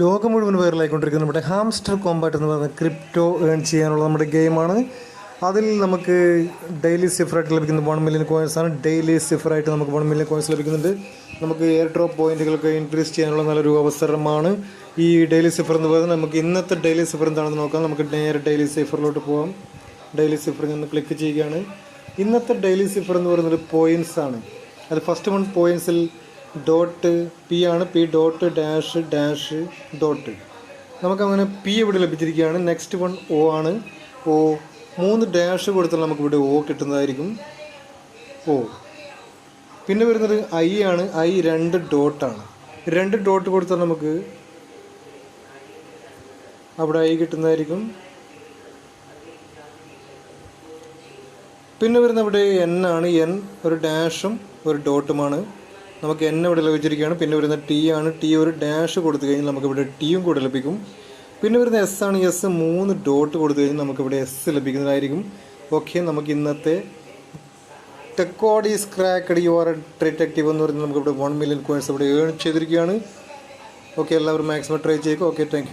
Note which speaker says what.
Speaker 1: ലോകം മുഴുവൻ വൈറലായിക്കൊണ്ടിരിക്കുന്ന നമ്മുടെ ഹാംസ്റ്റർ കോമ്പാറ്റ് എന്ന് പറയുന്ന ക്രിപ്റ്റോ ഏൺ ചെയ്യാനുള്ള നമ്മുടെ ഗെയിമാണ് അതിൽ നമുക്ക് ഡെയിലി സിഫറായിട്ട് ലഭിക്കുന്ന വൺ മില്യൺ കോയിൻസ് ആണ്. ഡെയിലി സിഫറായിട്ട് നമുക്ക് വൺ മില്യൺ കോയിൻസ് ലഭിക്കുന്നുണ്ട്. നമുക്ക് എയർ ഡ്രോപ്പ് പോയിന്റുകളൊക്കെ ഇൻക്രീസ് ചെയ്യാനുള്ള നല്ലൊരു അവസരമാണ്. ഈ ഡെയിലി സിഫർ എന്ന് പറയുന്നത് നമുക്ക് ഇന്നത്തെ ഡെയിലി സിഫർ എന്താണെന്ന് നോക്കാം. നമുക്ക് നേരെ ഡെയിലി സിഫറിലോട്ട് പോകാം ഡെയിലി സിഫർ നിന്ന് ക്ലിക്ക് ചെയ്യുകയാണ്. ഇന്നത്തെ ഡെയിലി സിഫർ എന്ന് പറയുന്നത് പോയിൻസ് ആണ്. അത് ഫസ്റ്റ് വൺ പോയിന്റ്സിൽ ഡോട്ട് പി ആണ് P dot dash dash dot. നമുക്കങ്ങനെ പി ഇവിടെ ലഭിച്ചിരിക്കുകയാണ്. നെക്സ്റ്റ് വൺ ഒ ആണ്. ഒ മൂന്ന് ഡാഷ് കൊടുത്താൽ നമുക്കിവിടെ ഒ കിട്ടുന്നതായിരിക്കും. ഓ. പിന്നെ വരുന്നത് ഐ ആണ്. ഐ രണ്ട് ഡോട്ടാണ് രണ്ട് ഡോട്ട് കൊടുത്താൽ നമുക്ക് അവിടെ ഐ കിട്ടുന്നതായിരിക്കും. പിന്നെ വരുന്ന ഇവിടെ എൻ ആണ്. എൻ ഒരു ഡാഷും ഒരു ഡോട്ടുമാണ്. നമുക്ക് എൻ ഇവിടെ ലഭിച്ചിരിക്കുകയാണ്. പിന്നെ വരുന്ന ടി ആണ്. ടി ഒരു ഡാഷ് കൊടുത്തു കഴിഞ്ഞാൽ നമുക്കിവിടെ ടിയും കൂടെ ലഭിക്കും. പിന്നെ വരുന്ന എസ് ആണ്. എസ് മൂന്ന് ഡോട്ട് കൊടുത്തു കഴിഞ്ഞാൽ നമുക്കിവിടെ എസ് ലഭിക്കുന്നതായിരിക്കും. ഓക്കെ നമുക്ക് ഇന്നത്തെ ടെക്കോഡ് is cracked you are detective എന്ന് പറയുന്നത് നമുക്കിവിടെ വൺ മില്യൺ കോയിൻസ് ഇവിടെ ഏൺ ചെയ്തിരിക്കുകയാണ്. ഓക്കെ എല്ലാവരും മാക്സിമം ട്രൈ ചെയ്യുക ഓക്കെ താങ്ക്